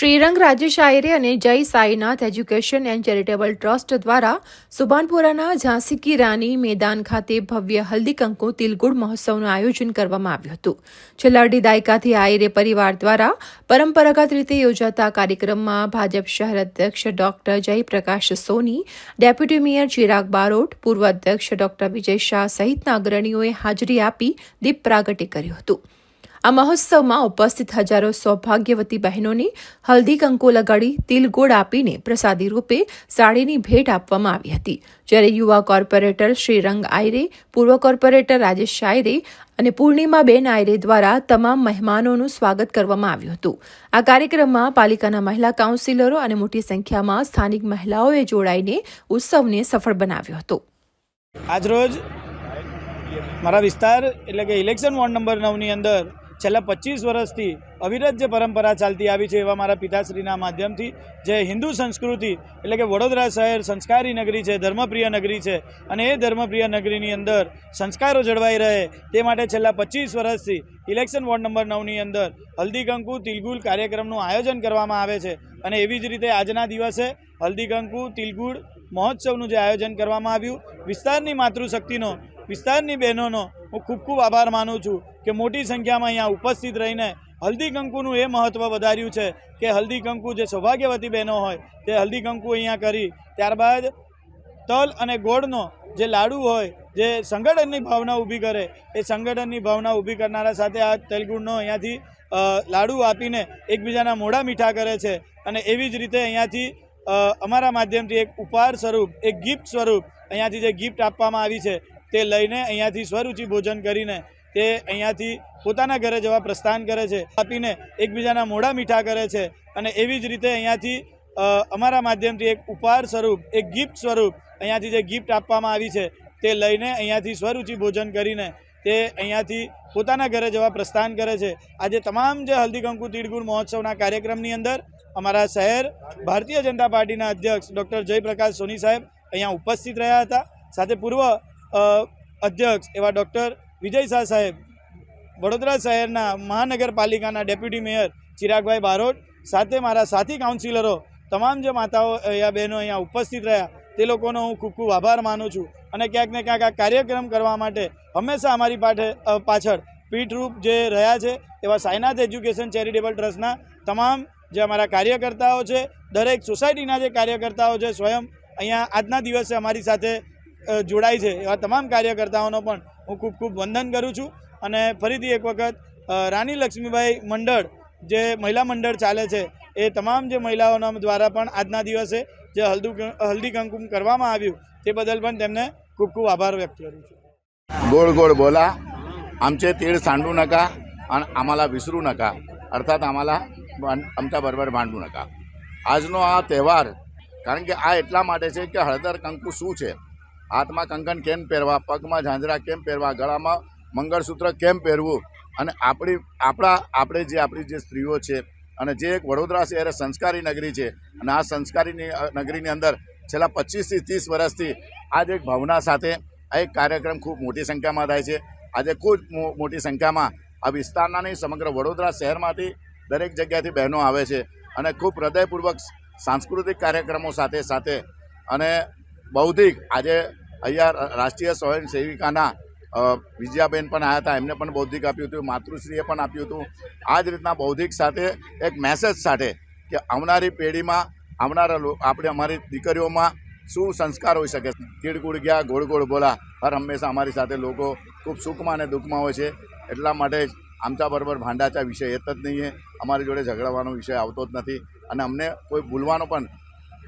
શ્રીરંગ રાજ્ય શાયરે અને Jai Sainath education and charitable trust દ્વારા સુભાનપુરાના ઝાંસી કી રાની મેદાન ખાતે ભવ્ય હલ્દી કંકુ તિલગુડ મહોત્સવનું આયોજન કરવામાં આવ્યું હતું. છેલ્લા અઢી દાયકાથી આયરે પરિવાર દ્વારા પરંપરાગત રીતે યોજાતા કાર્યક્રમમાં ભાજપ શહેર અધ્યક્ષ doctor Jayprakash Soni, deputy mayor Chirag Barot, પૂર્વ અધ્યક્ષ ડોક્ટર વિજય શાહ સહિતના અગ્રણીઓએ હાજરી આપી દીપ પ્રાગટ્ય કર્યું હતું. આ મહોત્સવમાં ઉપસ્થિત હજારો સૌભાગ્યવતી બહેનોને હલ્દી કંકુ લગાડી, તિલ ગોળ આપીને પ્રસાદી રૂપે સાડીની ભેટ આપવામાં આવી હતી. જ્યારે યુવા કોર્પોરેટર શ્રીરંગ આયરે, પૂર્વ કોર્પોરેટર રાજેશ આયરે અને પૂર્ણિમાબેન આયરે દ્વારા તમામ મહેમાનોનું સ્વાગત કરવામાં આવ્યું હતું. આ કાર્યક્રમમાં પાલિકાના મહિલા કાઉન્સિલરો અને મોટી સંખ્યામાં સ્થાનિક મહિલાઓએ જોડાઈને ઉત્સવને સફળ બનાવ્યો હતો. આજરોજ મારા વિસ્તાર એટલે કે ઇલેક્શન વોર્ડ નંબર નવની અંદર છેલ્લા પચીસ વર્ષથી અવિરત જે પરંપરા ચાલતી આવી છે એવા મારા પિતાશ્રીના માધ્યમથી જે હિન્દુ સંસ્કૃતિ, એટલે કે વડોદરા શહેર સંસ્કારી નગરી છે, ધર્મપ્રિય નગરી છે, અને એ ધર્મપ્રિય નગરીની અંદર સંસ્કારો જળવાઈ રહે તે માટે છેલ્લા પચીસ વર્ષથી ઇલેક્શન વોર્ડ નંબર નવની અંદર હલ્દીકંકુ તિલગુલ કાર્યક્રમનું આયોજન કરવામાં આવે છે. અને એવી જ રીતે આજના દિવસે હલ્દીકંકુ તિલગુળ મહોત્સવનું જે આયોજન કરવામાં આવ્યું, વિસ્તારની માતૃશક્તિનો વિસ્તારની બહેનોનો હું ખૂબ ખૂબ આભાર માનું છું કે મોટી સંખ્યામાં અહીંયા ઉપસ્થિત રહીને હલ્દી કંકુનું એ મહત્ત્વ વધાર્યું છે કે હલ્દી કંકુ જે સૌભાગ્યવતી બહેનો હોય તે હલ્દી કંકુ અહીંયા કરી, ત્યારબાદ તલ અને ગોળનો જે લાડુ હોય, જે સંગઠનની ભાવના ઊભી કરે, એ સંગઠનની ભાવના ઊભી કરનારા સાથે આ તેલગુડનો અહીંયાથી લાડુ આપીને એકબીજાના મોઢા મીઠા કરે છે અને એવી જ રીતે અહીંયાથી અમારા માધ્યમથી એક ઉપહાર સ્વરૂપ, એક ગિફ્ટ સ્વરૂપ અહીંયાથી જે ગિફ્ટ આપવામાં આવી છે તે લઈને અહીંયાથી સ્વરૂચિ ભોજન કરીને તે અહીંયાથી પોતાના ઘરે જવા પ્રસ્થાન કરે છે. આપીને એકબીજાના મોઢા મીઠા કરે છે અને એવી જ રીતે અહીંયાથી અમારા માધ્યમથી એક ઉપહાર સ્વરૂપ, એક ગિફ્ટ સ્વરૂપ અહીંયાથી જે ગિફ્ટ આપવામાં આવી છે તે લઈને અહીંયાથી સ્વરૂચિ ભોજન કરીને તે અહીંયાથી પોતાના ઘરે જવા પ્રસ્થાન કરે છે. આજે તમામ જે હલ્દીકંકુ કંકુ મહોત્સવના કાર્યક્રમની અંદર અમારા શહેર ભારતીય જનતા પાર્ટીના અધ્યક્ષ ડૉક્ટર જયપ્રકાશ સોની સાહેબ અહીંયા ઉપસ્થિત રહ્યા હતા. સાથે પૂર્વ અધ્યક્ષ એવા ડૉક્ટર વિજય શાહ સાહેબ, વડોદરા શહેરના મહાનગરપાલિકાના ડેપ્યુટી મેયર ચિરાગભાઈ બારોટ સાથે મારા સાથી કાઉન્સિલરો, તમામ જે માતાઓ અહીંયા બહેનો અહીંયા ઉપસ્થિત રહ્યા, તે લોકોનો હું ખૂબ ખૂબ આભાર માનું છું. અને ક્યાંક ને ક્યાંક આ કાર્યક્રમ કરવા માટે હંમેશા અમારી પાઠે પાછળ પીઠરૂપ જે રહ્યા છે, એવા સાયનાથ એજ્યુકેશન ચેરિટેબલ ટ્રસ્ટના તમામ જે અમારા કાર્યકર્તાઓ છે, દરેક સોસાયટીના જે કાર્યકર્તાઓ છે, સ્વયં અહીંયા આજના દિવસે અમારી સાથે જોડાય છે એવા તમામ કાર્યકર્તાઓનો પણ હું ખૂબ ખૂબ વંદન કરું છું અને ફરીથી એક વખત અ, રાની લક્ષ્મીબાઈ મંડળ જે મહિલા મંડળ ચાલે છે એ તમામ જે મહિલાઓના દ્વારા પણ આજના દિવસે જે હલ્દુ હલ્દી કંકુમ કરવામાં આવ્યું તે બદલ पण તેમને खूप खूप आभार व्यक्त करू છું गोड गोड बोला आमचे तीळ सांडू नका आणि आम्हाला विसरू नका अर्थात आम्हाला भां- आमच्याबरोबर भांडू नका આજનો આ તહેવાર કારણ કે આ એટલા માટે છે કે હળદર કંકુ શું છે હાથમાં કંકણ કેમ પહેરવા, પગમાં ઝાંઝરા કેમ પહેરવા, ગળામાં મંગળસૂત્ર કેમ પહેરવું? અને આપણી, આપણા, આપણે જે, આપણી જે સ્ત્રીઓ છે અને જે એક વડોદરા શહેર સંસ્કારી નગરી છે. અને આ સંસ્કારીની નગરીની અંદર છેલ્લા પચીસથી ત્રીસ વર્ષથી આ એક ભાવના સાથે આ એક કાર્યક્રમ ખૂબ મોટી સંખ્યામાં થાય છે. આજે ખૂબ મોટી સંખ્યામાં આ વિસ્તારના નહીં સમગ્ર વડોદરા શહેરમાંથી દરેક જગ્યાથી બહેનો આવે છે અને ખૂબ હૃદયપૂર્વક સાંસ્કૃતિક કાર્યક્રમો સાથે સાથે અને બૌદ્ધિક આજે અહીંયા રાષ્ટ્રીય સ્વયંસેવિકાના વિજયાબેન પણ આવ્યા હતા. એમને પણ બૌદ્ધિક આપ્યું હતું, માતૃશ્રીએ પણ આપ્યું હતું. આ જ રીતના બૌદ્ધિક સાથે એક મેસેજ સાથે કે આવનારી પેઢીમાં આવનારા આપણે અમારી દીકરીઓમાં શું સંસ્કાર હોઈ શકે? કીડકુડ ગયા ગોળ ગોળ બોલા, હર હંમેશા અમારી સાથે લોકો ખૂબ સુખમાં અને દુઃખમાં હોય છે. એટલા માટે જ આમચા બરોબર ભાંડાચા વિષય એ જ નહીં અમારી જોડે ઝઘડાવાનો વિષય આવતો જ નથી. અને અમને કોઈ ભૂલવાનો પણ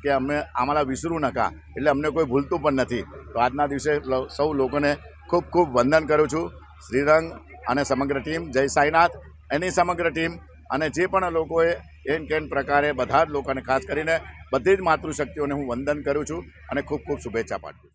કે અમે આમાલા વિસરું નકા, એટલે અમને કોઈ ભૂલતું પણ નથી. તો આજના દિવસે સૌ લોકોને ખૂબ ખૂબ વંદન કરું છું. શ્રીરંગ અને સમગ્ર ટીમ, જય સાઈનાથ. એની સમગ્ર ટીમ અને જે પણ લોકોએ એન કેન પ્રકારે બધા જ લોકોને ખાસ કરીને બધી જ માતૃશક્તિઓને હું વંદન કરું છું અને ખૂબ ખૂબ શુભેચ્છા પાઠવું